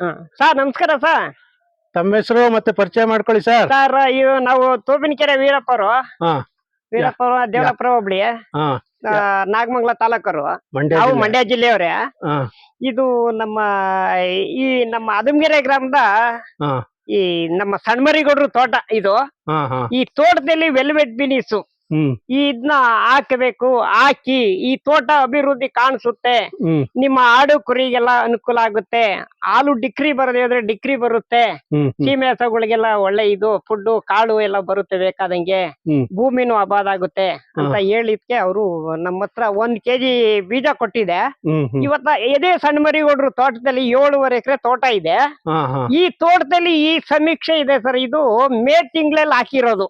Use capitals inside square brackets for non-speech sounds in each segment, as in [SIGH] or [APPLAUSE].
Sir ನಮಸ್ಕಾರ sir. ತಮ್ಮ ಹೆಸರು ಮತ್ತೆ ಪರಿಚಯ ಮಾಡ್ಕೊಳ್ಳಿ ಸರ್. ಸರ್ ಇವು ನಾವು ತೋಬಿನಕೆರೆ ವೀರಪ್ಪರು. ಹಾ. ವೀರಪ್ಪರು ದೇವರಪ್ಪರ ಹೋಬಳಿ ಹಾ. ನಾಗಮಂಗಲ ತಾಲೂಕರು. ಮಂಡ್ಯ ನಾವು ಜಿಲ್ಲೆ. ಮಂಡ್ಯ ಜಿಲ್ಲೆಯವರೇ. ಹಾ. ಇದು ನಮ್ಮ ಈ ನಮ್ಮ ಅದುಮಗೆರೆ ಗ್ರಾಮದ ಹಾ. ಈ ನಮ್ಮ ಸಣ್ಮರಿಗೌಡ್ರು ತೋಟ ಇದು. ಹಾ ಹಾ. ಈ ತೋಟದಲ್ಲಿ ವೆಲ್ವೆಟ್ ಬಿನಿಸು. ಇದನ್ನ ಹಾಕಬೇಕು ಹಾಕಿ ಈ ತೋಟ ಅಭಿವೃದ್ಧಿ ಕಾಣಿಸುತ್ತೆ. ನಿಮ್ಮ ಆಡು ಕುರಿಗೆಲ್ಲ ಅನುಕೂಲ ಆಗುತ್ತೆ. ಹಾಲು ಡಿಕ್ರಿ ಬರದೇ ಡಿಕ್ರಿ ಬರುತ್ತೆ. ಸೀಮೆಸಗಳಿಗೆಲ್ಲ ಹ್ಮ್. ಸೀಮೆ ಹಸುಗಳಿಗೆಲ್ಲ ಒಳ್ಳೆ ಇದು ಫುಡ್ ಕಾಳು ಎಲ್ಲ ಬರುತ್ತೆ ಬೇಕಾದಂಗೆ. ಭೂಮಿನೂ ಅಬಾದ ಆಗುತ್ತೆ ಅಂತ ಹೇಳಿದ್ಕೆ ಅವರು ನಮ್ಮ ಹತ್ರ ಒಂದ್ ಕೆಜಿ ಬೀಜ ಕೊಟ್ಟಿದೆ. ಇವತ್ತ ಎದೆ ಸಣ್ಣ ಮರಿಗೌಡ್ರು ತೋಟದಲ್ಲಿ ಏಳುವರೆ ಎಕರೆ ತೋಟ ಇದೆ. ಈ ತೋಟದಲ್ಲಿ ಈ ಸಮೀಕ್ಷೆ ಇದೆ ಸರ್ ಇದು ಮೇ ತಿಂಗಳಲ್ಲಿ ಹಾಕಿರೋದು.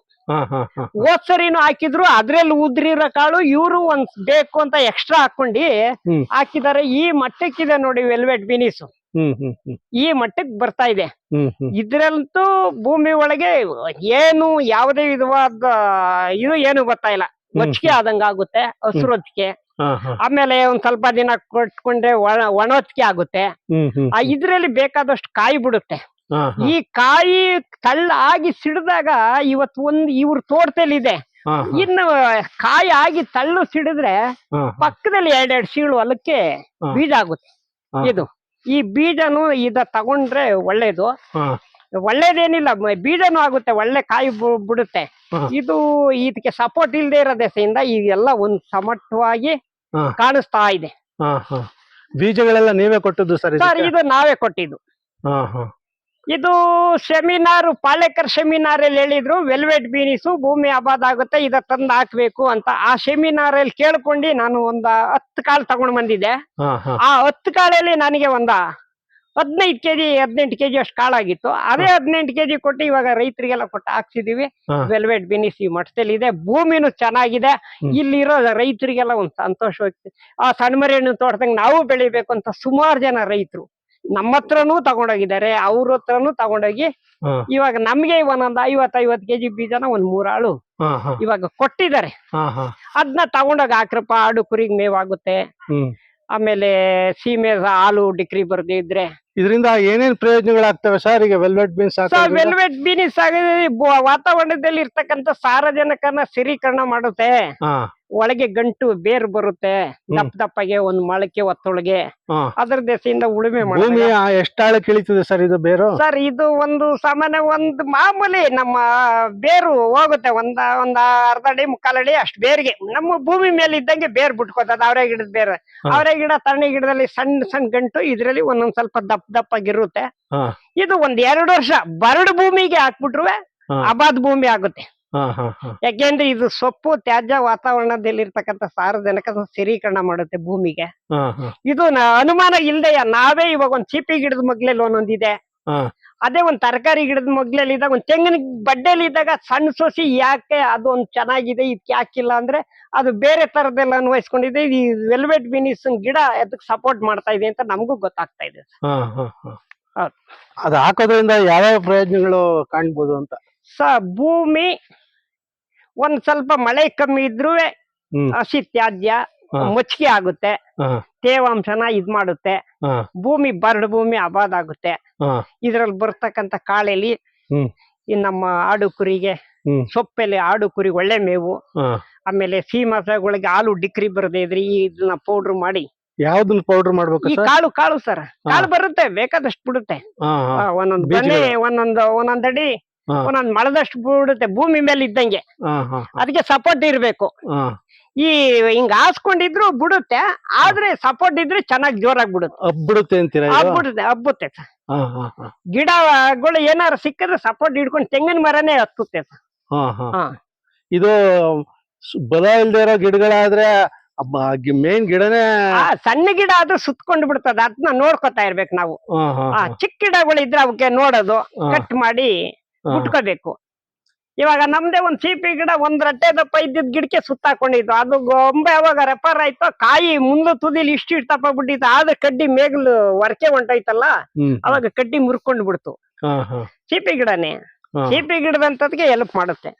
ಹೋದ್ ಸರಿನು ಹಾಕಿದ್ರು ಅದ್ರಲ್ಲಿ ಉದ್ರಿರೋ ಕಾಳು ಇವರು ಒಂದ್ ಬೇಕು ಅಂತ ಎಕ್ಸ್ಟ್ರಾ ಹಾಕೊಂಡಿ ಹಾಕಿದಾರೆ. ಈ ಮಟ್ಟಕ್ಕಿದೆ ನೋಡಿ ವೆಲ್ವೆಟ್ ಬಿನಿಸ್. ಈ ಮಟ್ಟಕ್ಕೆ ಬರ್ತಾ ಇದೆ. ಇದ್ರಲ್ಲಂತೂ ಭೂಮಿ ಒಳಗೆ ಏನು ಯಾವುದೇ ವಿಧವಾದ ಇದು ಏನು ಬರ್ತಾ ಇಲ್ಲ. ಮಚ್ಚಿಗೆ ಆದಂಗ ಆಗುತ್ತೆ ಹಸುರೊತ್ತಿಗೆ ಹಾ ಹಾ. ಆಮೇಲೆ ಒಂದ್ ಸ್ವಲ್ಪ ದಿನ ಕೊಟ್ಕೊಂಡ್ರೆ ಒಣ ಒಣೊತ್ತಿಗೆ ಆಗುತ್ತೆ. ಇದ್ರಲ್ಲಿ ಬೇಕಾದಷ್ಟು ಕಾಯಿ ಬಿಡುತ್ತೆ. ಈ ಕಾಯಿ ತಳ್ಳ ಆಗಿ ಸಿಡಿದಾಗ ಇವತ್ತು ಒಂದ್ ಇವ್ರ ತೋಟದಲ್ಲಿ ಇದೆ ಇನ್ನು ಕಾಯಿ ಆಗಿ ತಳ್ಳು ಸಿಡಿದ್ರೆ ಪಕ್ಕದಲ್ಲಿ ಎರಡೆರಡು ಸೀಳು ಹೊಲಕ್ಕೆ ಬೀಜ ಆಗುತ್ತೆ. ಇದು. ಈ ಬೀಜನು ಇದ ತಗೊಂಡ್ರೆ ಒಳ್ಳೇದು. ಒಳ್ಳೇದೇನಿಲ್ಲ ಬೀಜನು ಆಗುತ್ತೆ ಒಳ್ಳೆ ಕಾಯಿ ಬಿಡುತ್ತೆ. ಇದು ಇದಕ್ಕೆ ಸಪೋರ್ಟ್ ಇಲ್ಲದೆ ಇರೋ ದೆಸೆಯಿಂದ ಇದೆಲ್ಲ ಒಂದ್ ಸಮರ್ಥವಾಗಿ. ಕಾಣಿಸ್ತಾ ಇದೆ. ಬೀಜಗಳೆಲ್ಲ ನೀವೇ ಕೊಟ್ಟದ್ದು ಸರ್ ಸರ್ ಇದು ನಾವೇ ಕೊಟ್ಟಿದ್ದು. ಇದು ಸೆಮಿನಾರ್ ಪಾಲೇಕರ್ ಸೆಮಿನಾರ್ ಅಲ್ಲಿ ಹೇಳಿದ್ರು ವೆಲ್ವೆಟ್ ಬೀನಿಸು ಭೂಮಿ ಆಬಾದ್ ಆಗುತ್ತೆ ಇದ ತಂದು ಹಾಕ್ಬೇಕು ಅಂತ. ಆ ಸೆಮಿನಾರ್ ಅಲ್ಲಿ ಕೇಳ್ಕೊಂಡು ನಾನು ಒಂದ ಹತ್ತು ಕಾಳು ತಗೊಂಡ್ ಬಂದಿದ್ದೆ. ಆ ಹತ್ತು ಕಾಳಲ್ಲಿ ನನಗೆ ಒಂದ ಹದಿನೈದು ಕೆಜಿ ಹದಿನೆಂಟು ಕೆಜಿ ಅಷ್ಟು ಕಾಳಾಗಿತ್ತು. ಅದೇ ಹದಿನೆಂಟು ಕೆಜಿ ಕೊಟ್ಟು ಇವಾಗ ರೈತರಿಗೆಲ್ಲ ಕೊಟ್ಟು ಹಾಕ್ಸಿದೀವಿ. ವೆಲ್ವೆಟ್ ಬಿನಿಸ್ ಈ ಮಠದಲ್ಲಿ ಇದೆ ಭೂಮಿನೂ ಚೆನ್ನಾಗಿದೆ. ಇಲ್ಲಿರೋ ರೈತರಿಗೆಲ್ಲ ಒಂದು ಸಂತೋಷವಾಗಿ ಆ ಸಣ್ಣ ಮರಿ ಹಣ್ಣು ತೋಟದಂಗೆ ನಾವು ಬೆಳಿಬೇಕು ಅಂತ ಸುಮಾರು ಜನ ರೈತರು. ನಮ್ಮ ಹತ್ರನೂ ತಗೊಂಡೋಗಿದ್ದಾರೆ ಅವ್ರ ಹತ್ರನು ತಗೊಂಡೋಗಿ ಇವಾಗ ನಮ್ಗೆ ಒಂದೊಂದ್ ಐವತ್ ಐವತ್ ಕೆಜಿ ಬೀಜನ ಒಂದ್ ಮೂರಾಳು ಇವಾಗ ಕೊಟ್ಟಿದ್ದಾರೆ. ಅದನ್ನ ತಗೊಂಡೋಗಿ ಹಾಕ್ರಪ್ಪ ಆಡು ಕುರಿಗೆ ಮೇವಾಗುತ್ತೆ. ಆಮೇಲೆ ಸೀಮೆ ಹಾಲು ಡಿಕ್ರಿ ಬರ್ದೇ ಇದ್ರೆ. ಇದರಿಂದ ಏನೇನ್ ಪ್ರಯೋಜನಗಳಾಗ್ತವೆ ಸರ್ ಈಗ ವೆಲ್ವೆಟ್ ಬೀನ್ಸ್ ವೆಲ್ವೆಟ್ ಬೀನ್ಸ್ ಆಗಿದೆ ವಾತಾವರಣದಲ್ಲಿ ಇರ್ತಕ್ಕಂಥ ಸಾರಜನಕನ ಸ್ಥಿರೀಕರಣ ಮಾಡುತ್ತೆ. ಒಳಗೆ ಗಂಟು ಬೇರು ಬರುತ್ತೆ ದಪ್ಪ ದಪ್ಪಗೆ ಒಂದ್ ಮೊಳಕೆ ಒತ್ತೊಳಗೆ. ಅದ್ರ ದೆಸೆಯಿಂದ ಉಳುಮೆ ಭೂಮಿ ಮಾಡಿ ಎಷ್ಟಾಳಕ್ಕೆ ಇಳಿತದೆ ಸರ್ ಇದು ಬೇರು? ಸರ್ ಇದು ಒಂದು ಸಾಮಾನ್ಯ ಒಂದು ಮಾಮೂಲಿ ನಮ್ಮ ಬೇರು ಹೋಗುತ್ತೆ ಒಂದ ಒಂದ ಅರ್ಧ ಅಡಿ ಮುಕ್ಕಾಲ್ ಅಡಿ ಅಷ್ಟು ಬೇರಿಗೆ. ನಮ್ಮ ಭೂಮಿ ಮೇಲೆ ಇದ್ದಂಗೆ ಬೇರ್ ಬಿಟ್ಕೋತದ ಅವರೇ ಗಿಡದ ಬೇರೆ. ಅವರೇ ಗಿಡ ತಣ್ಣಿ ಗಿಡದಲ್ಲಿ ಸಣ್ಣ ಸಣ್ಣ ಗಂಟು ಇದ್ರಲ್ಲಿ ಒಂದೊಂದ್ ಸ್ವಲ್ಪ ದಪ್ಪ ದಪ್ಪಾಗಿರುತ್ತೆ ಇದು ಒಂದ್ ಎರಡು ವರ್ಷ ಬರಡು ಭೂಮಿಗೆ ಹಾಕ್ಬಿಟ್ರು ಹಾ. ಅಬಾದ್ ಭೂಮಿ ಆಗುತ್ತೆ. ಯಾಕೆಂದ್ರೆ ಇದು ಸೊಪ್ಪು ತ್ಯಾಜ್ಯ ವಾತಾವರಣದಲ್ಲಿ ಇರ್ತಕ್ಕಂಥ ಸಾರಜನಕ ಸ್ಥಿರೀಕರಣ ಮಾಡುತ್ತೆ ಭೂಮಿಗೆ. ಹಾ ಹಾ. ಇದು ಅನುಮಾನ ಇಲ್ದೆಯ ನಾವೇ ಇವಾಗ ಒಂದ್ ಚೀಪಿ ಗಿಡದ ಮಗ್ಲಲ್ಲಿ ಒಂದೊಂದಿದೆ ಅದೇ ಒಂದ್ ತರಕಾರಿ ಗಿಡದ ಮಗ್ಲಲ್ಲಿ ಇದ್ದಾಗ ಒಂದ್ ತೆಂಗಿನ ಬಡ್ಡೆಲಿ ಇದ್ದಾಗ ಸಣ್ಣ ಸೊಸಿ ಯಾಕೆ ಅದು ಒಂದ್ ಚೆನ್ನಾಗಿದೆ ಇದಕ್ಕೆ ಯಾಕಿಲ್ಲ ಅಂದ್ರೆ ಅದು ಬೇರೆ ತರದೆಲ್ಲ ಅನ್ವಯಿಸ್ಕೊಂಡಿದೆ. ಈ ವೆಲ್ವೆಟ್ ಬಿನಿಸ್ ಗಿಡ ಅದಕ್ಕೆ ಸಪೋರ್ಟ್ ಮಾಡ್ತಾ ಇದೆ ಅಂತ ನಮಗೂ ಗೊತ್ತಾಗ್ತಾ ಇದೆ. ಹಾ ಹಾ ಹಾ. ಹೌದು. ಅದು ಹಾಕೋದ್ರಿಂದ ಯಾವ್ಯಾವ ಪ್ರಯೋಜನಗಳು ಕಾಣ್ಬೋದು ಅಂತ? ಸ ಭೂಮಿ ಒಂದ್ ಸ್ವಲ್ಪ ಮಳೆ ಕಮ್ಮಿ ಇದ್ರೂ ಹಸಿ ತ್ಯಾಜ್ಯ. ಮುಚ್ಚಿಗೆ ಆಗುತ್ತೆ. ತೇವಾಂಶನ ಇದ್ ಮಾಡುತ್ತೆ. ಭೂಮಿ ಬರಡು ಭೂಮಿ ಅಬಾದ್ ಆಗುತ್ತೆ. ಇದ್ರಲ್ಲಿ ಬರ್ತಕ್ಕಂತ ಕಾಳೆಲಿ ಈ ನಮ್ಮ ಆಡು ಕುರಿಗೆ ಸೊಪ್ಪೆಲೆ ಆಡು ಕುರಿ ಒಳ್ಳೆ ಮೇವು. ಆಮೇಲೆ ಸೀಮಸಗಳಿಗೆ ಹಾಲು ಡಿಕ್ರಿ ಬರದೇ ಇದ್ರೆ ಈ ಇದನ್ನ ಪೌಡರ್ ಮಾಡಿ. ಯಾವ್ದನ್ನ ಪೌಡರ್ ಮಾಡ್ಬೇಕು ಈ ಕಾಳು ಕಾಳು ಸರ್. ಕಾಳು ಬರುತ್ತೆ ಬೇಕಾದಷ್ಟು ಬಿಡುತ್ತೆ. ಒಂದೊಂದು ಒಂದೊಂದ್ ಅಡಿ. ಒಂದೊಂದ್ ಮಳದಷ್ಟು ಬಿಡುತ್ತೆ ಭೂಮಿ ಮೇಲೆ ಇದ್ದಂಗೆ. ಅದಕ್ಕೆ ಸಪೋರ್ಟ್ ಇರ್ಬೇಕು. ಈ ಹಿಂಗ್ ಹಾಸ್ಕೊಂಡಿದ್ರು ಬಿಡುತ್ತೆ ಆದ್ರೆ ಸಪೋರ್ಟ್ ಇದ್ರೆ ಚೆನ್ನಾಗಿ ಜೋರಾಗಿ ಬಿಡುತ್ತೆ. ಹಬ್ಬಿಡುತ್ತೆ ಅಂತೀರಾ ಇದು? ಹಬ್ಬುತ್ತೆ ಗಿಡಗಳು ಏನಾರು ಸಿಕ್ಕಿದ್ರೆ ಸಪೋರ್ಟ್ ಹಿಡ್ಕೊಂಡು ತೆಂಗಿನ ಮರನೇ ಹತ್ತುತ್ತೆ ಇದು ಬಲ ಇಲ್ದೇ ಇರೋ ಗಿಡಗಳಾದ್ರೆ ಮೇನ್ ಗಿಡನೇ ಸಣ್ಣ ಗಿಡ ಆದ್ರೂ ಸುತ್ಕೊಂಡು ಬಿಡ್ತದ ಅದನ್ನ ನೋಡ್ಕೊತಾ ಇರ್ಬೇಕು ನಾವು. ಚಿಕ್ಕ ಗಿಡಗಳು ಇದ್ರೆ ಅವಕ್ಕೆ ನೋಡೋದು ಕಟ್ ಮಾಡಿ. ಮುಟ್ಕೋಬೇಕು. ಇವಾಗ ನಮ್ದೇ ಒಂದ್ ಸಿಪಿ ಗಿಡ ಒಂದ್ ರಟ್ಟೆ ದಪ್ಪ ಇದ್ದಿದ್ ಗಿಡಕ್ಕೆ ಸುತ್ತಾಕೊಂಡಿದ್ದು ಅದು ಗೊಂಬೆ ಅವಾಗ ರೆಪರ್ ಆಯ್ತು ಕಾಯಿ ಮುಂದೆ ತುದಿಲಿ ಇಷ್ಟು ಇಷ್ಟು ತಪ್ಪ ಬಿಟ್ಟಿತ್ತು ಆದ್ರೆ ಕಡ್ಡಿ ಮೇಗ್ಲು ಹೊರಕೆ ಹೊಂಟೋಯ್ತಲ್ಲ ಅವಾಗ ಕಡ್ಡಿ ಮುರ್ಕೊಂಡ್ ಬಿಡ್ತು. ಸಿಪಿ ಗಿಡನೇ. ಸಿಪಿ ಗಿಡದಂತದ್ಗೆ ಹೆಲ್ಪ್ ಮಾಡುತ್ತೆ.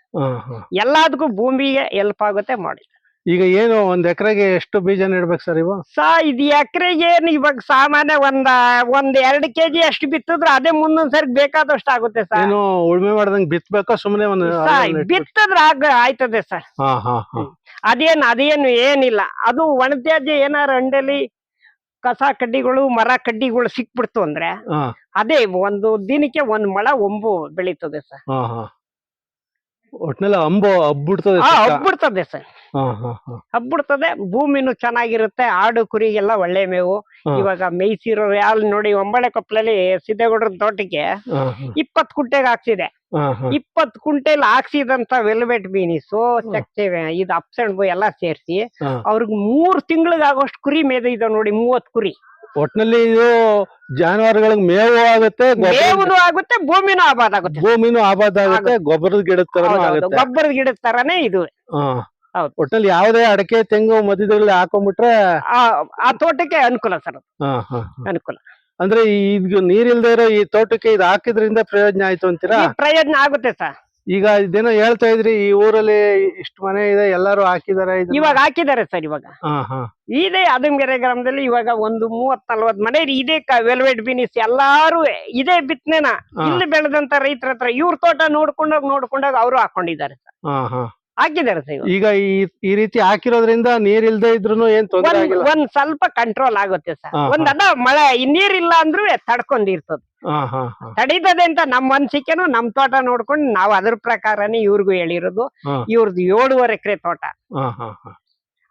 ಎಲ್ಲದಕ್ಕೂ ಭೂಮಿಗೆ ಹೆಲ್ಪ್ ಆಗುತ್ತೆ ಮಾಡಿ ಈಗ ಏನು ಒಂದ್ ಎಕರೆಗೆ ಎಷ್ಟು ಬೀಜ ನೆಡ್ಬೇಕು ಸರ್ ಇವು? ಸಾ ಇದು ಎಕರೆಗೆ ಏನು ಇವಾಗ ಸಾಮಾನ್ಯ ಒಂದ ಒಂದ್ ಎರಡ್ ಕೆಜಿ ಅಷ್ಟು ಬಿತ್ತಿದ್ರೆ ಅದೇ ಮುಂದೊಂದ್ ಸರಿ ಬೇಕಾದಷ್ಟು ಆಗುತ್ತೆ ಸರ್ ಏನು ಉಳ್ಮೆ ಮಾಡ್ದಂಗ್ ಬಿತ್ಬೇಕಾ ಸುಮ್ನೆ ಒಂದ್ ಬಿತ್ತದ್ರ ಬಿತ್ತದ್ರೆ ಆಗ ಆಯ್ತದೆ ಸರ್ ಹಾ ಹಾ ಹಾ. ಅದೇನು ಅದೇನು ಏನಿಲ್ಲ. ಅದು ಒಣತ್ಯಾಜ್ಯ ಏನಾರ ಅಂಡಲಿ ಕಸ ಕಡ್ಡಿಗಳು ಮರ ಕಡ್ಡಿಗಳು ಸಿಕ್ಬಿಡ್ತು ಅಂದ್ರೆ ಹಾ. ಅದೇ ಒಂದು ದಿನಕ್ಕೆ ಒಂದ್ ಮಳ ಒಂಬು ಬೆಳೀತದೆ ಸರ್ ಹಾ ಹಾ. ಒಟ್ನಲ್ಲಿ ಅಂಬು ಹಬ್ಬಿಡ್ತದೆ. ಹಬ್ಬಿಡ್ತದೆ ಸರ್. ಹಬ್ಬಿಡ್ತದೆ ಭೂಮಿನೂ ಚೆನ್ನಾಗಿರುತ್ತೆ ಆಡು ಕುರಿಗೆಲ್ಲ ಒಳ್ಳೆ ಮೇವು. ಇವಾಗ ಮೇಯ್ಸಿರೋ ಯಾಲ್ ನೋಡಿ ಒಂಬಳೆ ಕೊಪ್ಪಲಲ್ಲಿ ಸಿದ್ದೇಗೌಡರ ತೋಟಕ್ಕೆ ಇಪ್ಪತ್ ಕುಂಟೆಗೆ ಹಾಕ್ಸಿದೆ. ಇಪ್ಪತ್ ಕುಂಟೆಲ್ ಹಾಕ್ಸಿದಂತ ವೆಲ್ವೆಟ್ ಬೀನಿಸು ಚಕ್ಕೆ ಇದು ಅಪ್ಸಂಡ್ ಎಲ್ಲ ಸೇರಿಸಿ. ಅವ್ರಿಗೆ ಮೂರ್ ತಿಂಗಳಿಗೆ ಆಗೋಷ್ಟು ಕುರಿ ಮೇದ ಇದಾವ್ ನೋಡಿ ಮೂವತ್ ಕುರಿ. ಒಟ್ನಲ್ಲಿ ಇದು ಜಾನುವಾರುಗಳಿಗೆ ಮೇವು ಆಗುತ್ತೆ ಮೇವು ಆಗುತ್ತೆ ಭೂಮಿನೂ ಆಬಾದ ಆಗುತ್ತೆ. ಭೂಮಿನೂ ಆಬಾದ ಆಗುತ್ತೆ ಗೊಬ್ಬರದ ಗಿಡದ ತರನು ಆಗುತ್ತೆ. ಗೊಬ್ಬರದ ಗಿಡದ ತರಾನೇ ಇದು. ಒಟ್ನಲ್ಲಿ ಯಾವುದೇ ಅಡಕೆ ತೆಂಗು ಮಧ್ಯದಲ್ಲಿ ಹಾಕೊಂಡ್ಬಿಟ್ರೆ ಆ ತೋಟಕ್ಕೆ ಅನುಕೂಲ ಸರ್. ಅನುಕೂಲ. ಅಂದ್ರೆ ಈಗ ನೀರಿಲ್ದೇ ಇರೋ ಈ ತೋಟಕ್ಕೆ ಇದು ಹಾಕಿದ್ರಿಂದ ಪ್ರಯೋಜನ ಆಯ್ತು ಅಂತೀರಾ? ಪ್ರಯೋಜನ ಆಗುತ್ತೆ ಸರ್. ಈಗ ಇದೇನೋ ಹೇಳ್ತಾ ಇದ್ರಿ ಈ ಊರಲ್ಲಿ ಇಷ್ಟು ಮನೆ ಇದೆ ಎಲ್ಲರೂ ಹಾಕಿದಾರೆ ಇದನ್ನ? ಇವಾಗ ಹಾಕಿದ್ದಾರೆ ಸರ್ ಇವಾಗ. ಹಾ ಹಾ. ಇದೇ ಅದಂಗೆರೆ ಗ್ರಾಮದಲ್ಲಿ ಇವಾಗ ಒಂದು ಮೂವತ್ ನಲ್ವತ್ ಮನೆ ಇದೇ ವೆಲ್ವೆಟ್ ಬಿನಿಸ್ ಎಲ್ಲಾರು ಇದೇ ಬಿತ್ತನೆನ ಹಾ. ಇಲ್ಲಿ ಬೆಳೆದಂತ ರೈತರ ಹತ್ರ ಇವ್ರ ತೋಟ ನೋಡ್ಕೊಂಡಾಗ ನೋಡ್ಕೊಂಡಾಗ ಅವರು ಹಾಕೊಂಡಿದ್ದಾರೆ ಸರ್. ಹಾ ಹಾ. ಹಾಕಿದ್ದಾರೆ ಸರ್ ಈಗ ಈ ಈ ರೀತಿ ಹಾಕಿರೋದ್ರಿಂದ ನೀರ್ ಇಲ್ದೇ ಇದ್ರು ಏನ್ ತೊಂದ್ರೆ ಒಂದ್ ಆಗಿಲ್ಲ? ಒಂದ್ ಸ್ವಲ್ಪ ಕಂಟ್ರೋಲ್ ಆಗುತ್ತೆ ಸರ್. ಹಾ, ಒಂದ್ ಅದ ಮಳೆ ಈ ನೀರಿಲ್ಲ ಅಂದ್ರೂ ತಡ್ಕೊಂಡಿರ್ತದೆ ಹಾ ಹಾ ಹಾ. ತಡೀತದೆ ಅಂತ ನಮ್ ಅನ್ಸಿಕೆನು ನಮ್ ತೋಟ ನೋಡ್ಕೊಂಡು ನಾವ್ ಅದ್ರ ಪ್ರಕಾರನೇ ಇವ್ರಿಗೂ ಹೇಳಿರೋದು. ಹಾ. ಇವ್ರದ್ದು ಏಳುವರೆ ಎಕರೆ ತೋಟ. ಹಾ ಹಾ ಹಾ.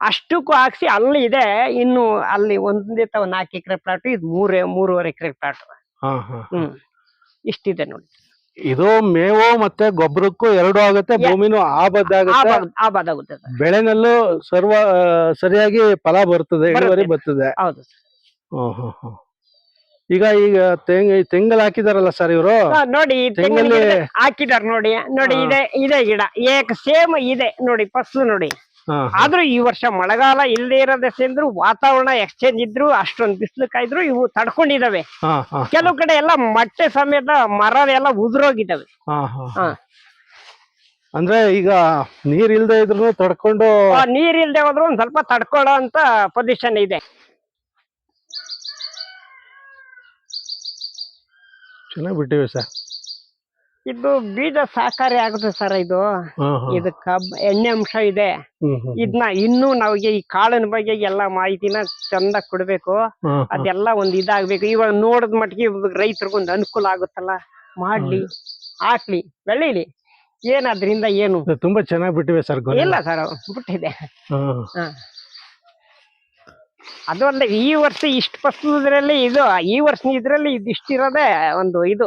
ಅಷ್ಟಕ್ಕೂ ಹಾಕ್ಸಿ ಅಲ್ಲಿ ಇದೆ ಇನ್ನು ಅಲ್ಲಿ ಒಂದೇ ತಾವ್ ನಾಲ್ಕು ಎಕರೆ ಪ್ಲಾಟ್ ಇದು ಮೂರೇ ಮೂರುವರೆ ಎಕರೆ ಪ್ಲಾಟ್ ಹಾ ಹಾ. ಹ್ಮ್. ಇಷ್ಟಿದೆ ನೋಡಿ. ಇದು ಮೇವು ಮತ್ತೆ ಗೊಬ್ಬರಕ್ಕೂ ಎರಡು ಆಗುತ್ತೆ ಭೂಮಿನು ಆಬದ್ಧ ಆಗುತ್ತೆ. ಸರ್. ಬೆಳೆನಲ್ಲೂ ಸರ್ವ ಸರಿಯಾಗಿ ಫಲ ಬರ್ತದೆ ಇಳುವರಿ ಬರ್ತದೆ. ಹೌದು sir. ಹ್ಮ್ ಹ್ಮ್ ಹ್ಮ್. ಈಗ ಈಗ ತೆಂಗ್ ತೆಂಗಲ್ ಹಾಕಿದಾರಲ್ಲ ಸರ್ ಇವರು? ನೋಡಿ ಈ ತೆಂಗಿನ ತೆಂಗಲ್ಲಿ ಗಿಡ ಹಾಕಿದಾರ್ ನೋಡಿ ನೋಡಿ ಇದೆ ಇದೆ ಗಿಡ. ಏಕ್ ಸೇಮ್ ಇದೆ. ನೋಡಿ ಫಸ್ಟ್ ನೋಡಿ. ಆದ್ರೂ ಈ ವರ್ಷ ಮಳೆಗಾಲ ಇಲ್ಲದೆ ಇರೋದೇ ಸೇರಿದ್ರು ವಾತಾವರಣ ಎಕ್ಸ್ಚೇಂಜ್ ಇದ್ರು ಅಷ್ಟೊಂದು ಬಿಸಿಲು ಕಾಯ್ದ್ರು ಇವು ತಡ್ಕೊಂಡಿದಾವೆ. ಕೆಲವು ಕಡೆ ಎಲ್ಲ ಮಟ್ಟೆ ಸಮೇತ ಮರ ಎಲ್ಲ ಉದುರೋಗಿದ್ದಾವೆ. ಅಂದ್ರೆ ಈಗ ನೀರ್ ಇಲ್ದೇ ಇದ್ರು ತಡ್ಕೊಂಡು ನೀರ್ ಇಲ್ದೆ ಹೋದ್ರು ಒಂದ್ ಸ್ವಲ್ಪ ತಡ್ಕೊಳ್ಳೋ ಅಂತ ಪೊಸಿಷನ್ ಇದೆ. ಚೆನ್ನಾಗಿ ಬಿಟ್ಟಿವೆ ಸರ್. ಇದು ಬೀಜ ಸಹಕಾರಿ ಆಗುತ್ತೆ ಸರ್ ಇದು. ಇದು ಕಬ್ ಎಣ್ಣೆ ಅಂಶ ಇದೆ. ಇದನ್ನ ಇನ್ನು ನಮಗೆ ಈ ಕಾಳಿನ ಬಗ್ಗೆ ಎಲ್ಲ ಮಾಹಿತಿನ ಚಂದ ಕೊಡ್ಬೇಕು. ಅದೆಲ್ಲ ಒಂದ್ ಇದಾಗ್ಬೇಕು. ಇವಾಗ ನೋಡದ್ ಮಟ್ಟಿಗೆ ರೈತರಿಗೊಂದು ಅನುಕೂಲ ಆಗುತ್ತಲ್ಲ. ಮಾಡ್ಲಿ ಹಾಕ್ಲಿ ಬೆಳೀಲಿ. ಏನ್ ಅದ್ರಿಂದ ಏನು? ತುಂಬಾ ಚೆನ್ನಾಗಿ ಬಿಟ್ಟಿವೆ ಸರ್ ಇಲ್ಲ ಸರ್ ಬಿಟ್ಟಿದೆ. ಅದು ಅಲ್ಲ ಈ ವರ್ಷ ಇಷ್ಟು ಫಸಲದ್ರಲ್ಲಿ ಇದು ಈ ವರ್ಷ ಇದ್ರಲ್ಲಿ ಇದಿಷ್ಟಿರೋದೇ ಒಂದು ಇದು.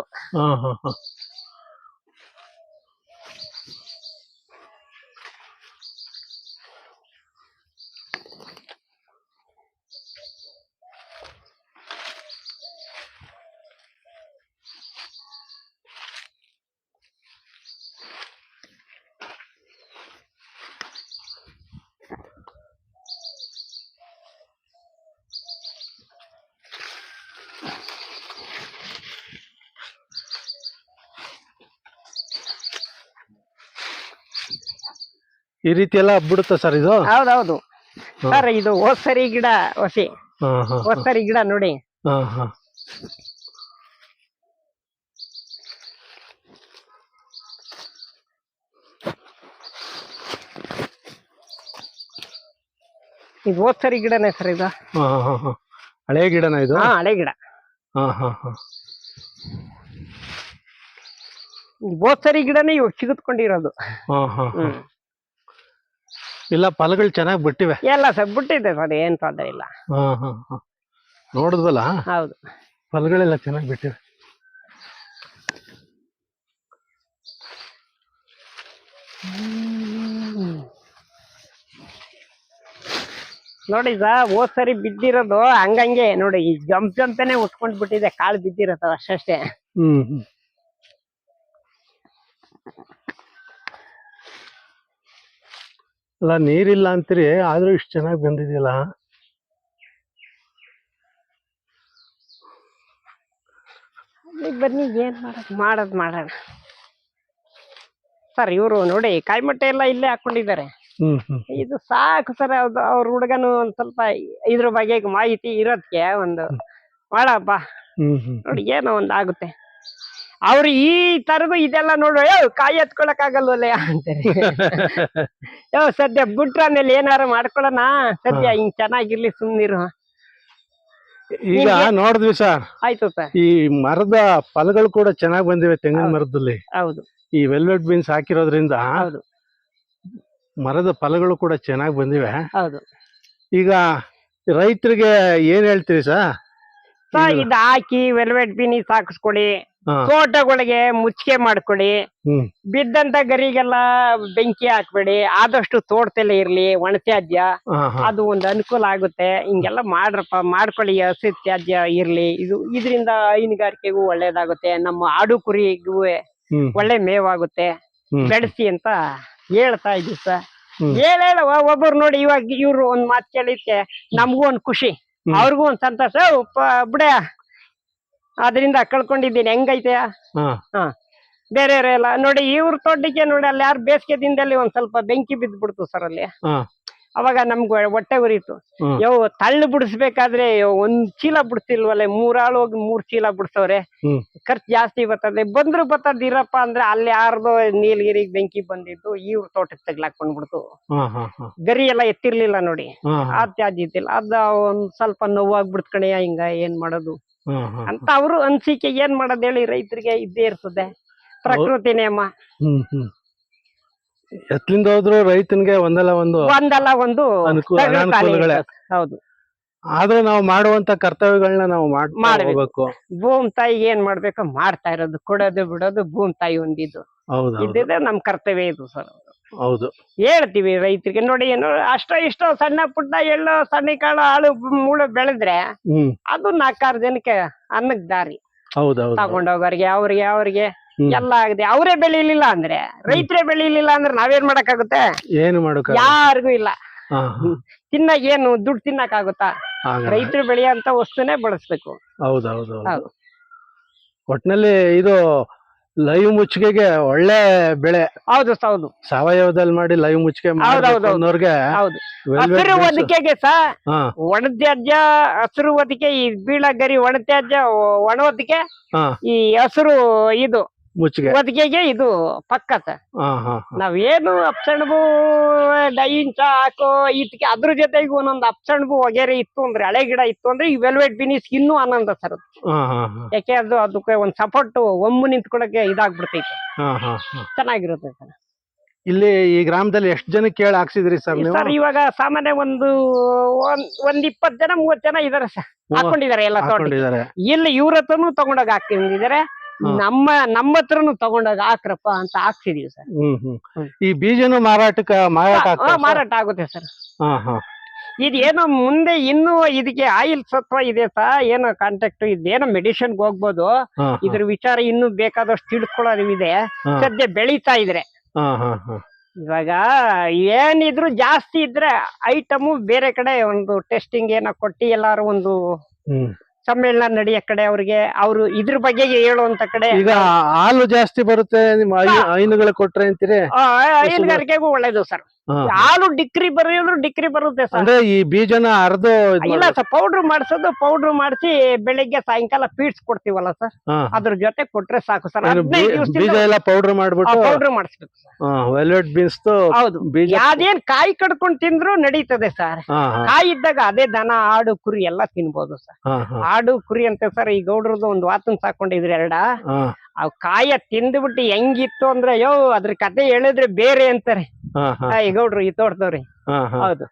ಈ ರೀತಿ ಎಲ್ಲ ಹಬ್ಬಿಡುತ್ತಾ ಸರ್ ಇದು? ಹೌದೌದು. ಸರ್ ಇದು ಹೊಸರಿ ಗಿಡ ಹೊಸಿ ಹಾ ಹಾ ಹೋಸರಿ ಗಿಡ ನೋಡಿ. ಹಾ ಹಾ. ಇದು ಹೋದ್ಸರಿ ಗಿಡನೇ ಸರ್ ಇದು. ಹಾ ಹಾ ಹಾ ಹಳೆ ಗಿಡನ ಇದು? ಹಾ ಹಳೆ ಗಿಡ. ಹಾ ಹಾ ಹಾ. ಹೋಸರಿ ಗಿಡನೇ ಇವಾಗ ಸಿಗುತ್ಕೊಂಡಿರೋದು. ಹಾ ಹಾ ಹಾ. ಹ್ಮ್. ಇಲ್ಲ ಫಲಗಳು ಚೆನ್ನಾಗಿ ಬಿಟ್ಟಿವೆ. ಎಲ್ಲ ಸರ್ ಬಿಟ್ಟಿದೆ ಸರ್ ಏನ್ ತೊಂದರೆ ಇಲ್ಲ. ಹಾ ಹಾ ಹಾ. ನೋಡಿದ್ವಲ್ಲ? ಹೌದು. ಫಲಗಳೆಲ್ಲ ಚೆನ್ನಾಗಿ ಬಿಟ್ಟಿವೆ. ನೋಡಿ ಸರ್ ಹೋದ್ ಸರಿ ಬಿದ್ದಿರೋದು ಹಂಗಂಗೆ ನೋಡಿ ಈ ಜಂಪ್ ಜಂಪೇನೆ ಉಟ್ಕೊಂಡ್ ಬಿಟ್ಟಿದೆ ಕಾಳು ಬಿದ್ದಿರತ್ತವ ಅಷ್ಟೇ. ಹ್ಮ್ ಹ್ಮ್. ಅಲ್ಲ ನೀರಿಲ್ಲ ಅಂತೀರಿ ಆದ್ರೂ ಇಷ್ಟು ಚೆನ್ನಾಗಿ ಬಂದಿದೆಯಲ್ಲ? ಬನ್ನಿ ಏನ್ ಮಾಡೋದು ಮಾಡೋದ್ ಮಾಡೋಣ. ಸರ್ ಇವರು ನೋಡಿ ಕಾಯಿಮಟ್ಟೆ ಎಲ್ಲ ಇಲ್ಲೇ ಹಾಕೊಂಡಿದ್ದಾರೆ. ಹ್ಮ್ ಹ್ಮ್ ಇದು ಸಾಕು ಸರ್ ಅದು ಅವ್ರ ಹುಡುಗನು ಒಂದ್ ಸ್ವಲ್ಪ ಇದ್ರ ಬಗ್ಗೆ ಮಾಹಿತಿ ಇರೋದಕ್ಕೆ ಒಂದು ಮಾಡಪ್ಪ. ಹ್ಮ್ ಹ್ಮ್. ನೋಡಿ ಏನೋ ಒಂದ್ ಆಗುತ್ತೆ. ಅವ್ರು ಈ ತರಗು ಇದೆಲ್ಲ ನೋಡುವ ಯೋ ಕಾಯಿ ಎತ್ಕೊಳಕ್ ಆಗಲ್ವಲ್ಲ ಅಂತಾರೆ. [LAUGHS] ಯೋ ಸದ್ಯ ಗುಟ್ರನಲ್ಲಿ ಏನಾರು ಮಾಡ್ಕೊಳಣ? ಸದ್ಯ ಹಿಂಗ್ ಚೆನ್ನಾಗಿರ್ಲಿ ಸುಮ್ನಿರು. ಈಗ ನೋಡಿದ್ವಿ ಸರ್. ಆಯ್ತು ಸರ್. ಈ ಮರದ ಫಲಗಳು ಕೂಡ ಚೆನ್ನಾಗಿ ಬಂದಿವೆ ತೆಂಗಿನ ಮರದಲ್ಲಿ. ಹೌದು. ಈ ವೆಲ್ವೆಟ್ ಬೀನ್ಸ್ ಹಾಕಿರೋದ್ರಿಂದ ಹೌದು. ಮರದ ಫಲಗಳು ಕೂಡ ಚೆನ್ನಾಗಿ ಬಂದಿವೆ. ಹೌದು. ಈಗ ರೈತರಿಗೆ ಏನ್ ಹೇಳ್ತೀರಿ ಸರ್? ಇದಾಕಿ ಇದು ಹಾಕಿ ವೆಲ್ವೆಟ್ ಬೀನಿ ಸಾಕಿಸ್ಕೊಡಿ ಹಾ. ತೋಟಗಳಿಗೆ ಮುಚ್ಚಿಗೆ ಮಾಡ್ಕೊಳ್ಳಿ. ಬಿದ್ದಂತ ಗರಿಗೆಲ್ಲ ಬೆಂಕಿ ಹಾಕ್ಬೇಡಿ. ಆದಷ್ಟು ತೋಟದಲ್ಲಿ ಇರ್ಲಿ ಒಣತ್ಯಾಜ್ಯ. ಅದು ಒಂದು ಅನುಕೂಲ ಆಗುತ್ತೆ. ಹಿಂಗೆಲ್ಲ ಮಾಡ್ರಪ್ಪ ಮಾಡ್ಕೊಳ್ಳಿ ಹಸಿ ತ್ಯಾಜ್ಯ ಇರ್ಲಿ. ಇದು ಇದರಿಂದ ಹೈನುಗಾರಿಕೆಗೂ ಒಳ್ಳೇದಾಗುತ್ತೆ. ನಮ್ಮ ಆಡು ಕುರಿಗೂ ಒಳ್ಳೆ ಮೇವಾಗುತ್ತೆ. ಬೆಳೆಸಿ ಅಂತ ಹೇಳ್ತಾ ಇದ್ದೀವಿ ಸರ್. ಹೇಳ ಒಬ್ಬರು ನೋಡಿ ಇವಾಗ ಇವ್ರು ಒಂದ್ ಮಾತು ಕೇಳಿದ್ಕೆ ನಮಗೂ ಒಂದ್ ಖುಷಿ. ಅವ್ರಿಗೂ ಒಂದ್ ಸಂತೋಷ. ಬಿಡ. ಅದರಿಂದ ಕಳ್ಕೊಂಡಿದ್ದೀನಿ. ಹೆಂಗೈತೆ? ಹಾ. ಎಲ್ಲ ನೋಡಿ ಇವ್ರ ತೋಟಕ್ಕೆ ನೋಡಿ ಅಲ್ಲಿ ಯಾರು ಬೇಸಿಗೆ ದಿನದಲ್ಲಿ ಒಂದ್ ಸ್ವಲ್ಪ ಬೆಂಕಿ ಬಿದ್ದು ಬಿಡ್ತು ಸರ್ ಅಲ್ಲಿ. ಅವಾಗ ನಮ್ಗೆ ಹೊಟ್ಟೆ ಉರಿತು. ಯಾವ ಯೋ ತಳ್ಳು ಬಿಡಿಸ್ಬೇಕಾದ್ರೆ ಒಂದ್ ಚೀಲ ಬಿಡಿಸ್ತಿಲ್ವಲ್ಲ ಮೂರಾಳು ಹೋಗಿ ಮೂರ್ ಚೀಲ ಬಿಡ್ಸವ್ರೆ. ಖರ್ಚು ಜಾಸ್ತಿ ಬರ್ತದೆ. ಬಂದ್ರು ಬರ್ತದ ಇರಪ್ಪ ಅಂದ್ರೆ ಅಲ್ಲಿ ಯಾರ್ದೋ ನೀಲಗಿರಿಗೆ ಬೆಂಕಿ ಬಂದಿದ್ದು ಇವ್ರ ತೋಟಕ್ಕೆ ತಗ್ಲಾಕೊಂಡ್ಬಿಡ್ತು ಗರಿ ಎಲ್ಲ ಎತ್ತಿರ್ಲಿಲ್ಲ ನೋಡಿ. ಆ ತ್ಯಾಜ್ಯ ಇದ್ದಿಲ್ಲ. ಅದ ಒಂದ್ ಸ್ವಲ್ಪ ನೋವಾಗ್ಬಿಡ್ತು ಕಣಯ್ಯ ಹಿಂಗ ಏನ್ ಮಾಡೋದು? ಅಂತ ಅವರು ಅನ್ಸಿಕೆ ಏನ್ ಮಾಡೋದ್ ಹೇಳಿ ರೈತರಿಗೆ ಇದ್ದೇ ಇರ್ತದೆ. ಪ್ರಕೃತಿ ನಿಯಮ. ಹ್ಮ್ ಹ್ಮ್. ಎತ್ಲಿಂದ ಹೋದ್ರು ರೈತನಿಗೆ ಒಂದಲ್ಲ ಒಂದು ಒಂದಲ್ಲ ಒಂದು ಅನುಕೂಲ ಅನಾನುಕೂಲಗಳೇ. ಹೌದು. ಆದ್ರೆ ನಾವು ಮಾಡುವಂತ ಕರ್ತವ್ಯಗಳನ್ನ ನಾವು ಮಾಡ್ಬೇಕು. ಭೂಮಿ ತಾಯಿ ಏನ್ ಮಾಡ್ಬೇಕು? ಮಾಡ್ತಾ ಇರೋದು ಕೊಡೋದು ಬಿಡೋದು ಭೂಮ್ ತಾಯಿ ಒಂದಿದ್ದು. ಹೌದು ಹೌದು. ಇದ್ದಿದೆ ನಮ್ ಕರ್ತವ್ಯ ಇದು ಸರ್. ಹೌದು. ಹೇಳ್ತೀವಿ ರೈತರಿಗೆ. ನೋಡಿ ಏನು ಅಷ್ಟ ಇಷ್ಟೋ ಸಣ್ಣ ಪುಟ್ಟ ಎಳ್ಳು ಸಣ್ಣ ಕಾಳು ಆಳು ಮೂಳು ಬೆಳೆದ್ರೆ ಹ್ಮ್. ಅದು ನಾಲ್ಕಾರು ಜನಕ್ಕೆ ಅನ್ನಕ್ ದಾರಿ. ಹೌದು ಹೌದು. ತಗೊಂಡೋಗೋರಿಗೆ ಅವ್ರಿಗೆ ಅವ್ರಿಗೆ ಎಲ್ಲ ಆಗಿದೆ. ಅವರೇ ಬೆಳಿಲಿಲ್ಲ ಅಂದ್ರೆ ರೈತರೇ ಬೆಳಿಲಿಲ್ಲ ಅಂದ್ರೆ ನಾವೇನ್ ಮಾಡಕ್ಕಾಗುತ್ತೆ? ಏನು ಮಾಡಕ ಯಾರಿಗೂ ಇಲ್ಲ. ಹಾ. ಹಾ. ತಿನ್ನಕ್ ಏನು ದುಡ್ಡು ತಿನ್ನಕ್ ಆಗುತ್ತಾ. ರೈತರು ಬೆಳೆಯಂತ ವಸ್ತುನೇ ಬಳಸ್ಬೇಕು. ಹೌದೌದು ಹೌದು ಹೌದು. ಹೌದು. ಒಟ್ನಲ್ಲಿ ಇದು ಲೈವ್ ಮುಚ್ಚಿಗೆಗೆ ಒಳ್ಳೆ ಬೆಳೆ. ಹೌದು ಹೌದು. ಸಾವಯವದಲ್ಲಿ ಮಾಡಿ ಲೈವ್ ಮುಚ್ಚಿಗೆ velvet ಹಸಿರು ಒದಿಕೆಗೆ ಸಹ ಒಣತ್ಯಾಜ್ಯ ಹಸಿರು ಒದಿಕೆ ಈ ಬೀಳ ಗರಿ ಒಣತ್ಯಾಜ್ಯ ಒಣ ಒದಿಕೆ ಹಾ. ಈ ಹಸಿರು ಇದು ಮುಚ್ಚಿಗೆ. ಇದು ಪಕ್ಕ ನಾವ್ ಹಾ ಹಾ ಹಾ. ನಾವೇನು ಅಪ್ಸಣ್ಬು ಡೈಂಚ ಹಾಕೋ ಇದಕ್ಕೆ ಅದ್ರ ಜೊತೆಗೆ ಒಂದೊಂದು ಅಪ್ಸಣ್ಬು ಒಗೆರೆ ಇತ್ತು ಅಂದ್ರೆ ಹಳೆ ಗಿಡ ಇತ್ತು ಅಂದ್ರೆ ಈ ವೆಲ್ವೆಟ್ ಬಿನಿಸ್ ಇನ್ನೂ ಆನಂದ ಸರ್ ಅದು. ಹಾ ಹಾ ಹಾ. ಯಾಕೆ ಅದು ಅದಕ್ಕೆ ಒಂದ್ ಸಪೋರ್ಟ್ ಒಮ್ಮು ನಿಂತ್ಕೊಳಕ್ಕೆ ಇದಾಗ್ಬಿಡ್ತೈತೆ. ಹಾ ಹಾ ಹಾ. ಚೆನ್ನಾಗಿರುತ್ತೆ ಸರ್. ಇಲ್ಲಿ ಈ ಗ್ರಾಮದಲ್ಲಿ ಎಷ್ಟು ಜನ ಕೇಳಿ ಹಾಕ್ಸಿದ್ರಿ ಸರ್ ನೀವು? ಸರ್ ಇವಾಗ ಸಾಮಾನ್ಯ ಒಂದು ಒಂದ್ ಒಂದ್ ಇಪ್ಪತ್ ಜನ ಮೂವತ್ ಜನ ಇದಾರೆ ಸರ್. ಹಾಕೊಂಡಿದ್ದಾರೆ ಎಲ್ಲ ಹಾಕೊಂಡಿದ್ದಾರೆ. ಇಲ್ಲಿ ಇವ್ರ ಹತ್ರನು ತಗೊಂಡೋಗಿ ಹಾ. ನಮ್ಮ ನಮ್ಮ ಹತ್ರನು ತಗೊಂಡಾಗ ಹಾಕ್ರಪ್ಪ ಅಂತ ಹಾಕ್ಸಿದೀವಿ ಸರ್. ಹ್ಮ್ ಹ್ಮ್. ಈ ಬೀಜನು ಮಾರಾಟಕ್ಕೆ ಮಾರಾಟ ಮಾರಾಟ ಆಗುತ್ತೆ ಸರ್. ಹಾ ಹಾ. ಇದು ಏನೋ ಮುಂದೆ ಇನ್ನು ಇದಕ್ಕೆ ಆಯಿಲ್ ಸತ್ವ ಇದೆ ಸಾ ಏನೋ ಕಾಂಟ್ಯಾಕ್ಟ್ ಇದೇನೋ ಮೆಡಿಸಿನ್ ಹೋಗ್ಬೋದು. ಹಾ ಇದ್ರ ವಿಚಾರ ಇನ್ನೂ ಬೇಕಾದಷ್ಟು ತಿಳ್ಕೊಳ್ಳೋದು ಇದೆ. ಹಾ. ಸದ್ಯ ಬೆಳೀತಾ ಇದ್ರೆ. ಹಾ ಹಾ ಹಾ. ಇವಾಗ ಏನಿದ್ರು ಜಾಸ್ತಿ ಇದ್ರೆ ಐಟಮು ಬೇರೆ ಕಡೆ ಒಂದು ಟೆಸ್ಟಿಂಗ್ ಏನೋ ಕೊಟ್ಟಿ ಎಲ್ಲಾರು ಒಂದು ಹ್ಮ್. ಸಮ್ಮೇಳನ ನಡೆಯ ಕಡೆ ಅವ್ರಿಗೆ ಅವರು ಇದ್ರ ಬಗ್ಗೆ ಹೇಳುವಂತ ಕಡೆ ಈಗ ಹಾಲು ಜಾಸ್ತಿ ಬರುತ್ತೆ ನಿಮ್ ಕೊಟ್ರು ಹೈನುಗಳು ಕೊಟ್ರೆ ಅಂತೀರಿ ಆ, ಹೈನುಗಾರಿಕೆಗೂ ಒಳ್ಳೇದು ಸರ್. ಹಾಲು ಡಿಕ್ರಿ ಬರೆಯೋದ್ರು ಡಿಕ್ರಿ ಬರುತ್ತೆ ಸರ್. ಅಂದ್ರೆ ಈ ಬೀಜನ ಅರ್ದು ಇಲ್ಲ ಸರ್ ಪೌಡ್ರ್ ಮಾಡಿಸೋದು ಪೌಡ್ರ್ ಮಾಡಿಸಿ ಬೆಳಿಗ್ಗೆ ಸಾಯಂಕಾಲ ಫೀಡ್ಸ್ ಕೊಡ್ತೀವಲ್ಲ ಸರ್. ಅದ್ರ ಜೊತೆ ಕೊಟ್ರೆ ಸಾಕು ಸರ್. ಬೀಜ ಎಲ್ಲ ಪೌಡರ್ ಮಾಡ್ಬಿಟ್ಟು ಪೌಡ್ರ್ ಮಾಡಿಸ್ಬೇಕು ವೆಲ್ವೆಟ್ ಬೀನ್ಸ್ ಹೌದು. ಯಾವ್ದೇನ್ ಕಾಯಿ ಕಡ್ಕೊಂಡು ತಿಂದ್ರು ನಡೀತದೆ ಸರ್. ಕಾಯಿ ಇದ್ದಾಗ ಅದೇ ದನ ಆಡು ಕುರಿ ಎಲ್ಲ ತಿನ್ಬೋದು ಸರ್. ಆಡು ಕುರಿ ಅಂತ ಸರ್ ಈ ಗೌಡ್ರದ್ದು ಒಂದು ವಾತನ್ ಸಾಕೊಂಡಿದ್ರಿ ಎರಡ. ಅವ್ ಕಾಯ ತಿಂದ್ಬಿಟ್ಟು ಹೆಂಗಿತ್ತು ಅಂದ್ರೆ ಯೋ ಅದ್ರ ಕತೆ ಹೇಳಿದ್ರೆ ಬೇರೆ ಅಂತಾರೆ. ಈ ಗೌಡ್ರು ಈ ತೋಟದವ್ರಿ ಹಾ ಹಾ. ಹೌದು.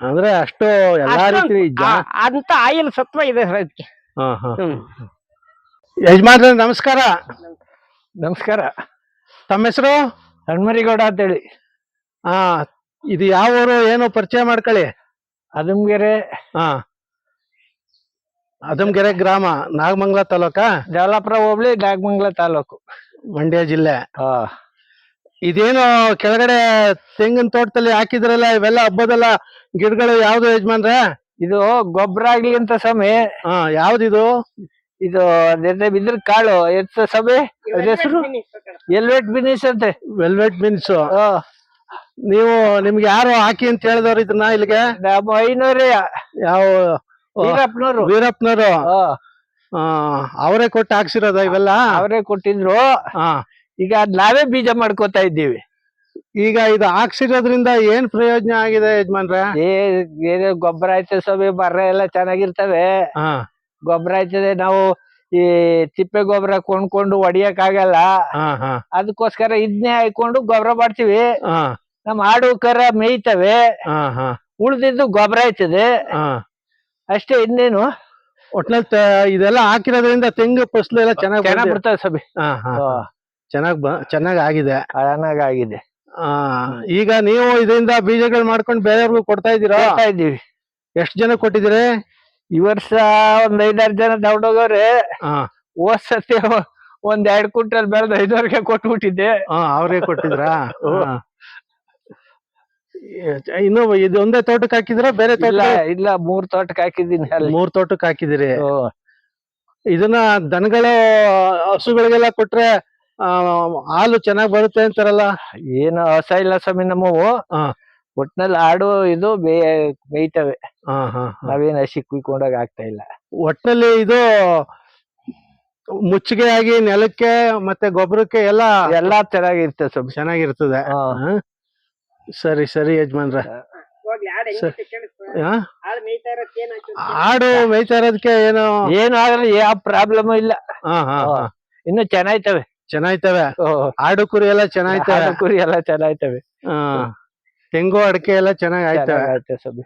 ಅಂದ್ರೆ ಅಷ್ಟು ಎಲ್ಲಾ ರೀತಿ ಜಾ- ಅಂತ ಆಯಿಲ್ ಸತ್ವ ಇದೆ ಸರ್ ಅದಕ್ಕೆ. ನಮಸ್ಕಾರ. ನಮಸ್ಕಾರ. ತಮ್ಮ ಹೆಸರು? ಅಂತ ಅಂತೇಳಿ. ಹಾ ಇದು ಯಾವ ಊರು ಏನು ಪರಿಚಯ ಮಾಡ್ಕೊಳ್ಳಿ. ಅದಮ್ಗೆರೆ ಹಾ. ಅದಮ್ಗೆರೆ ಗ್ರಾಮ ನಾಗಮಂಗಲ ತಾಲೂಕಾ? ಜಲಾಪುರ ಹೋಬಳಿ ನಾಗಮಂಗಲ ತಾಲೂಕು. ಮಂಡ್ಯ ಜಿಲ್ಲೆ. ಹಾ. ಇದೇನು ಕೆಳಗಡೆ ತೆಂಗಿನ ತೋಟದಲ್ಲಿ ಹಾಕಿದ್ರಲ್ಲ ಇವೆಲ್ಲ ಹಬ್ಬದಲ್ಲ ಗಿಡಗಳು ಯಾವ್ದು ಯಜಮಾನ್ರೆ? ಇದು ಗೊಬ್ಬರ ಆಗ್ಲಿ ಅಂತ ಸಮಯ ಹಾ ಯಾವ್ದಿದು? ಇದು ಇದ್ರ ಕಾಳು ಎತ್ತ ಸಭೆ ಹೆಸರು? ಎಲ್ವೆಟ್ ಬಿನಿಸ್ ಅಂತೆ. ವೆಲ್ವೆಟ್ ಬೀನ್ಸ್ ಹಾ. ನೀವು ನಿಮ್ಗೆ ಯಾರು ಹಾಕಿ ಅಂತ ಹೇಳಿದವ್ರು ಇದನ್ನ ಇಲ್ಲಿಗೆ? ನಮ್ಮ ಐನೂರೇ. ಯಾವ ವೀರಪ್ಪನವರು. ವೀರಪ್ಪನವರು? ಆ, ಅವರೇ ಕೊಟ್ಟು ಹಾಕ್ಸಿರೋದ ಇವೆಲ್ಲ? ಅವರೇ ಕೊಟ್ಟಿದ್ರು. ಹಾ. ಈಗ ಅದ್ ನಾವೇ ಬೀಜ ಮಾಡ್ಕೋತಾ ಇದ್ದೀವಿ. ಈಗ ಇದು ಹಾಕ್ಸಿರೋದ್ರಿಂದ ಏನ್ ಪ್ರಯೋಜನ ಆಗಿದೆ ಯಜಮಾನ್ರ? ಏ ಏನೇ ಗೊಬ್ಬರ ಆಯ್ತದೆ ಸ್ವಾಮಿ ಬರ ಎಲ್ಲ ಚೆನ್ನಾಗಿರ್ತವೆ. ಹಾ. ಗೊಬ್ಬರ ಆಯ್ತದೆ ನಾವು ಈ ತಿಪ್ಪೆ ಗೊಬ್ಬರ ಕೊಂಡ್ಕೊಂಡು ಹೊಡಿಯಕ್ ಆಗಲ್ಲ ಹಾ ಹಾ. ಅದಕ್ಕೋಸ್ಕರ ಇದ್ನೇ ಹಾಕೊಂಡು ಗೊಬ್ಬರ ಮಾಡ್ತೀವಿ. ಹಾ. ನಮ್ಮ ಆಡು ಕರ ಮೇಯ್ತವೆ. ಹಾ ಹಾ. ಉಳ್ದಿದ್ದು ಗೊಬ್ಬರ ಆಯ್ತದೆ. ಹಾ. ಅಷ್ಟೇ ಇನ್ನೇನು? ಒಟ್ನಲ್ಲಿ ತ- ಇದೆಲ್ಲ ಹಾಕಿರೋದ್ರಿಂದ ತೆಂಗು ಫಸಲು ಎಲ್ಲ ಚೆನ್ನಾಗಿ ಚೆನ್ನಾಗ್ ಬಿಡ್ತವೆ ಸಭೆ ಹಾ. ಹಾ. ಚೆನ್ನಾಗ್ ಬ ಚೆನ್ನಾಗ್ ಆಗಿದೆ. ಚೆನ್ನಾಗಾಗಿದೆ ಆ ಈಗ ನೀವು ಇದರಿಂದ ಬೀಜಗಳು ಮಾಡ್ಕೊಂಡು ಬೇರೆಯವ್ರಿಗೂ ಕೊಡ್ತಾ ಇದ್ದೀರಾ? ಕೊಡ್ತಾ ಇದ್ದೀವಿ. ಎಷ್ಟ್ ಜನ ಕೊಟ್ಟಿದ್ದೀರಿ? ಈ ವರ್ಷ ಒಂದ್ ಐದಾರು ಜನ ದೌಡೋಗವ್ರೆ ಆ. ಹೋದ್ ಸತಿ ಒಂದ್ ಎರಡ್ ಕ್ವಿಂಟಲ್ ಬೆಳೆದ ಐದವ್ರಿಗೆ ಕೊಟ್ಬಿಟ್ಟಿದ್ದೆ. ಬಿಟ್ಟಿದ್ದೆ ಅವ್ರಿಗೆ ಕೊಟ್ಟಿದ್ರಾ? ಓ. ಇನ್ನು ಇದೊಂದೇ ಒಂದೇ ತೋಟಕ್ಕೆ ಹಾಕಿದ್ರ ಬೇರೆ ಇಲ್ಲ ತೋಟ ಇಲ್ಲ ಮೂರ್ ತೋಟಕ್ಕೆ ಹಾಕಿದ್ದೀನಿ ಅಲ್ಲಿ. ಮೂರ್ ತೋಟಕ್ಕೆ ಹಾಕಿದಿರಿ ಇದನ್ನ ದನಗಳು ಹಸುಗಳಿಗೆಲ್ಲ ಕೊಟ್ರೆ ಆ, ಹಾಲು ಚೆನ್ನಾಗ್ ಬರುತ್ತೆ ಅಂತಾರಲ್ಲ ಏನು ಹೊಸ ಇಲ್ಲ ಸ್ವಾಮಿ ನಮ್ಮವು ಹಾ. ಒಟ್ನಲ್ಲಿ ಆಡು ಇದು ಬೇ ಮೇಯ್ತವೆ ಹಾ ಹಾ ಹಾ. ನಾವೇನ್ ಹಸಿ ಕುಯ್ಕೊಂಡಾಗ ಆಗ್ತಾ ಇಲ್ಲ ಒಟ್ನಲ್ಲಿ ಇದು ಮುಚ್ಚಿಗೆ ಆಗಿ ನೆಲಕ್ಕೆ ಮತ್ತೆ ಗೊಬ್ಬರಕ್ಕೆ ಎಲ್ಲ ಎಲ್ಲಾ ಚೆನ್ನಾಗಿರ್ತದೆ ಸ್ವಲ್ಪ ಚೆನ್ನಾಗಿರ್ತದೆ ಹಾ. ಹಾ? ಸರಿ ಸರಿ ಯಜಮಾನ್ರ ಸರಿ. ಆಡ್. ಹಾ? ಮೇಯ್ತಾ ಇರೋದ್ ಆಡು ಮೇಯ್ತಾ ಇರೋದಕ್ಕೆ ಏನು ಏನು ಆಗಲ್ಲ ಯಾವ ಪ್ರಾಬ್ಲಮ್ ಇಲ್ಲ ಹಾ ಹಾ ಹಾ. ಇನ್ನು ಚೆನ್ನಾಯ್ತವೆ ಚೆನ್ನಾಯ್ತವೆ. ಆಡು ಕುರಿ ಎಲ್ಲ ಚೆನ್ನಾಯ್ತವೆ. ಕುರಿ ಎಲ್ಲ ಚೆನ್ನಾಯ್ತವೆ. ತೆಂಗು ಅಡಕೆ ಎಲ್ಲ ಚೆನ್ನಾಗಿ ಆಯ್ತವೆ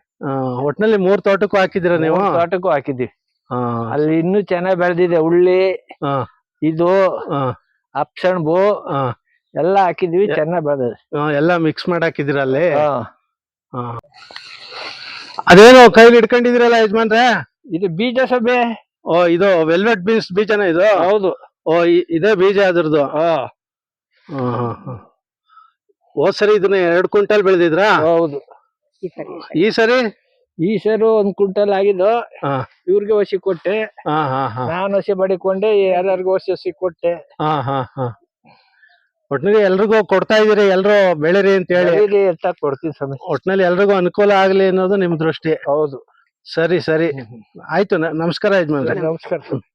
ಒಟ್ನಲ್ಲಿ ಮೂರ್ ತೋಟಕ್ಕೂ ಹಾಕಿದಿರ ನೀವು? ತೋಟಕ್ಕೂ ಹಾಕಿದ್ದೀವಿ. ಹಾ. ಅಲ್ಲಿ ಇನ್ನೂ ಚೆನ್ನಾಗ್ ಬೆಳೆದಿದೆ ಉಳ್ಳಿ ಹಾ. ಇದು ಹಾ. ಅಪ್ಸಣ್ಬು ಎಲ್ಲ ಹಾಕಿದ್ವಿ ಚೆನ್ನಾಗ್ ಬೆಳೆದಿದೆ. ಎಲ್ಲ ಮಿಕ್ಸ್ ಮಾಡಿ ಹಾಕಿದಿರ ಅಲ್ಲಿ. ಅದೇನೋ ಕೈಲಿ ಇಟ್ಕೊಂಡಿದಿರಲ್ಲ ಯಜಮಾನ್ರೆ? ಇದು ಬೀಜ ಸಭೆ. ಓ ಇದು ವೆಲ್ವೆಟ್ ಬೀನ್ಸ್ ಬೀಜನ ಇದು? ಹೌದು. ಓ ಇದೇ ಬೀಜ ಅದ್ರದ್ದು. ಹಾ. ಹಾ, ಹಾ, ಹಾ. ಹೋದ್ ಸರಿ ಇದನ್ನ ಎರಡ್ ಕ್ವಿಂಟಲ್ ಬೆಳೆದಿದ್ರಾ? ಹೌದು. ಈ ಸರಿ. ಈ ಸರಿ? ಈ ಸರು ಒಂದ್ ಕ್ವಿಂಟಲ್ ಆಗಿದ್ದು ಹಾ. ಇವ್ರಿಗೆ ವಸಿ ಕೊಟ್ಟೆ. ಹಾ ಹಾ ಹಾ. ನಾನು ವಸಿ ಮಾಡಿಕೊಂಡೆ ಯಾರ್ಯಾರಿಗೂ ವಸಿ ವಸಿ ಕೊಟ್ಟೆ. ಹಾ ಹಾ ಹಾ. ಒಟ್ನಲ್ಲಿ ಎಲ್ರಿಗೂ ಕೊಡ್ತಾ ಇದೀರಿ ಎಲ್ರು ಬೆಳಿರಿ ಅಂತ ಹೇಳಿ. ಬೆಳೀಲಿ ಅಂತ ಕೊಡ್ತೀನಿ ಸ್ವಾಮಿ. ಒಟ್ನಲ್ಲಿ ಎಲ್ರಿಗೂ ಅನುಕೂಲ ಆಗ್ಲಿ ಅನ್ನೋದು ನಿಮ್ ದೃಷ್ಟಿ. ಹೌದು. ಸರಿ ಸರಿ. ಆಯ್ತು ನ- ನಮಸ್ಕಾರ ಯಜಮಾನ್ರೆ. ನಮಸ್ಕಾರ ಸ್ವಾಮಿ.